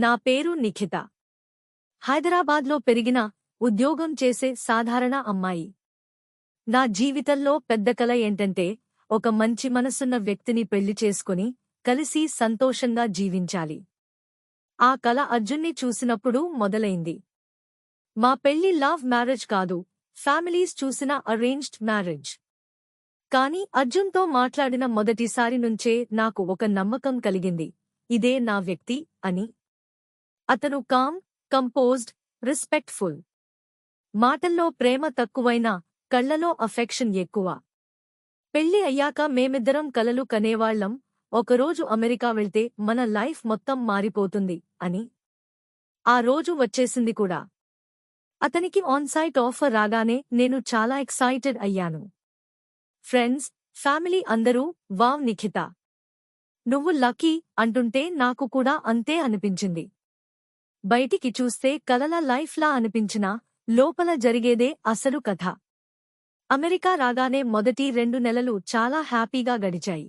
నా పేరు నిఖిత. హైదరాబాద్లో పెరిగిన ఉద్యోగం చేసే సాధారణ అమ్మాయి. నా జీవితంలో పెద్ద కల ఏంటంటే ఒక మంచి మనసున్న వ్యక్తిని పెళ్ళి చేసుకుని కలిసి సంతోషంగా జీవించాలి. ఆ కల అర్జున్ని చూసినప్పుడు మొదలైంది. మా పెళ్ళి లవ్ మ్యారేజ్ కాదు ఫ్యామిలీస్ చూసిన అరేంజ్డ్ మ్యారేజ్. కాని అర్జున్తో మాట్లాడిన మొదటిసారి నుంచే నాకు ఒక నమ్మకం కలిగింది ఇదే నా వ్యక్తి అని. అతను కామ్ కంపోజ్డ్ రెస్పెక్ట్ఫుల్ మాటల్లో ప్రేమ తక్కువైనా కళ్ళలో అఫెక్షన్ ఎక్కువ. పెళ్ళి అయ్యాక మేమిద్దరం కలలు కనేవాళ్ళం ఒకరోజు అమెరికా వెళ్తే మన లైఫ్ మొత్తం మారిపోతుంది అని. ఆ రోజు వచ్చేసింది కూడా. అతనికి ఆన్సైట్ ఆఫర్ రాగానే నేను చాలా ఎక్సైటెడ్ అయ్యాను. ఫ్రెండ్స్ ఫ్యామిలీ అందరూ వావ్ నిఖిత. నువ్వు లక్కీ అంటుంటే నాకు కూడా అంతే అనిపించింది. బయటికి చూస్తే కలల లైఫ్లా అనిపించినా లోపల జరిగేదే అసలు కథ. అమెరికా రాగానే మొదటి రెండు నెలలు చాలా హ్యాపీగా గడిచాయి.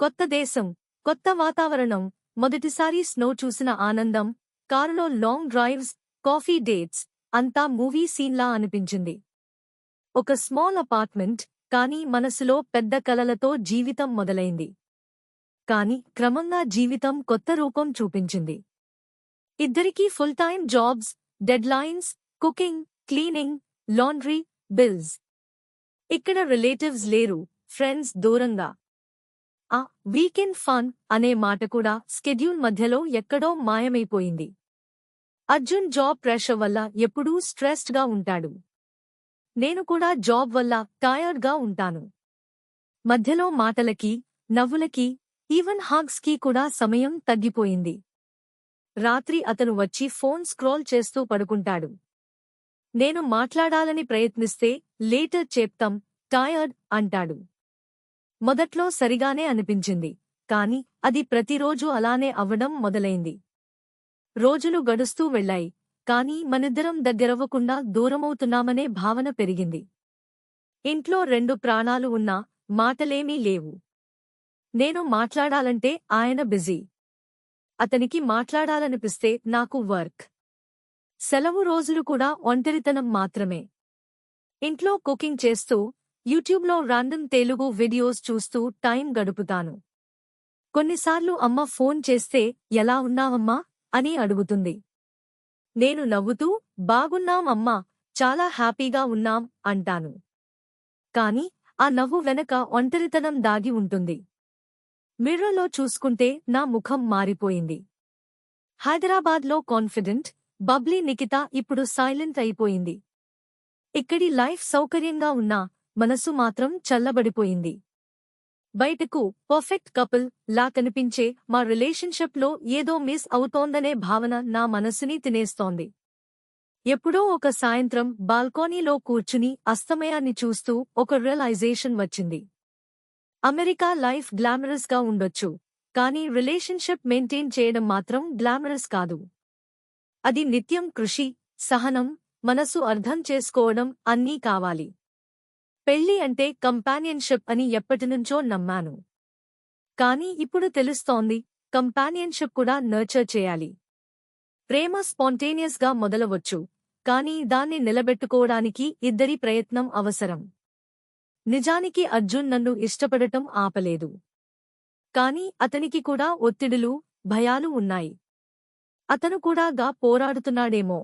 కొత్త దేశం కొత్త వాతావరణం మొదటిసారి స్నో చూసిన ఆనందం కారులో లాంగ్ డ్రైవ్స్ కాఫీ డేట్స్ అంతా మూవీ సీన్లా అనిపించింది. ఒక స్మాల్ అపార్ట్మెంట్ కాని మనసులో పెద్ద కలలతో జీవితం మొదలైంది. కాని క్రమంగా జీవితం కొత్త రూపం చూపించింది. ఇద్దరికీ full time jobs deadlines cooking cleaning laundry bills ఇక్కడ రిలేటివ్స్ లేరు ఫ్రెండ్స్ దూరంగా. ఆ వీకెండ్ ఫన్ అనే మాట కూడా స్కెడ్యూల్ మధ్యలో ఎక్కడో మాయమైపోయింది. అర్జున్ జాబ్ ప్రెషర్ వల్ల ఎప్పుడూ స్ట్రెస్డ్గా ఉంటాడు. నేను కూడా జాబ్ వల్ల టయర్డ్గా ఉంటాను. మధ్యలో మాటలకి నవ్వులకి ఈవెన్ హాగ్స్కి కూడా సమయం తగ్గిపోయింది. రాత్రి అతను వచ్చి ఫోన్ స్క్రోల్ చేస్తూ పడుకుంటాడు. నేను మాట్లాడాలని ప్రయత్నిస్తే లేటర్ చెప్తాం టయర్డ్ అంటాడు. మొదట్లో సరిగానే అనిపించింది కాని అది ప్రతిరోజూ అలానే అవ్వడం మొదలైంది. రోజులు గడుస్తూ వెళ్ళాయి కాని మనిద్దరం దగ్గరవ్వకుండా దూరమవుతున్నామనే భావన పెరిగింది. ఇంట్లో రెండు ప్రాణాలు ఉన్నా మాటలేమీ లేవు. నేను మాట్లాడాలంటే ఆయన బిజీ. అతనికి మాట్లాడాలనిపిస్తే నాకు వర్క్ సెలవు రోజులు కూడా ఒంటరితనం మాత్రమే. ఇంట్లో కుకింగ్ చేస్తూ యూట్యూబ్లో రాండమ్ తెలుగు వీడియోస్ చూస్తూ టైం గడుపుతాను. కొన్నిసార్లు అమ్మ ఫోన్ చేస్తే ఎలా ఉన్నావమ్మా? అని అడుగుతుంది. నేను నవ్వుతూ బాగున్నాం అమ్మా చాలా హ్యాపీగా ఉన్నాం అంటాను. కాని ఆ నవ్వు వెనక ఒంటరితనం దాగి ఉంటుంది. మిర్రర్లో చూసుకుంటే నా ముఖం మారిపోయింది. హైదరాబాద్లో కాన్ఫిడెంట్ బబ్లీ నికిత ఇప్పుడు సైలెంట్ అయిపోయింది. ఇక్కడి లైఫ్ సౌకర్యంగా ఉన్నా మనసు మాత్రం చల్లబడిపోయింది. బయటకు పర్ఫెక్ట్ కపుల్ లా కనిపించే మా రిలేషన్షిప్లో ఏదో మిస్ అవుతోందనే భావన నా మనసుని తినేస్తోంది. ఎప్పుడో ఒక సాయంత్రం బాల్కోనీలో కూర్చుని అస్తమయాన్ని చూస్తూ ఒక రియలైజేషన్ వచ్చింది. అమెరికా లైఫ్ గ్లామరస్గా ఉండొచ్చు కానీ రిలేషన్షిప్ మెయింటైన్ చేయడం మాత్రం గ్లామరస్ కాదు. అది నిత్యం కృషి సహనం మనసు అర్థం చేసుకోవడం అన్నీ కావాలి. పెళ్ళి అంటే కంపానియన్షిప్ అని ఎప్పటినుంచో నమ్మాను. కాని ఇప్పుడు తెలుస్తోంది కంపానియన్షిప్ కూడా నర్చర్ చేయాలి. ప్రేమ స్పాంటేనియస్గా మొదలవచ్చు కాని దాన్ని నిలబెట్టుకోవడానికి ఇద్దరి ప్రయత్నం అవసరం. నిజానికి అర్జున్ నన్ను ఇష్టపడటం ఆపలేదు. కాని అతనికి కూడా ఒత్తిడులు భయాలు ఉన్నాయి. అతను కూడా గా పోరాడుతున్నాడేమో.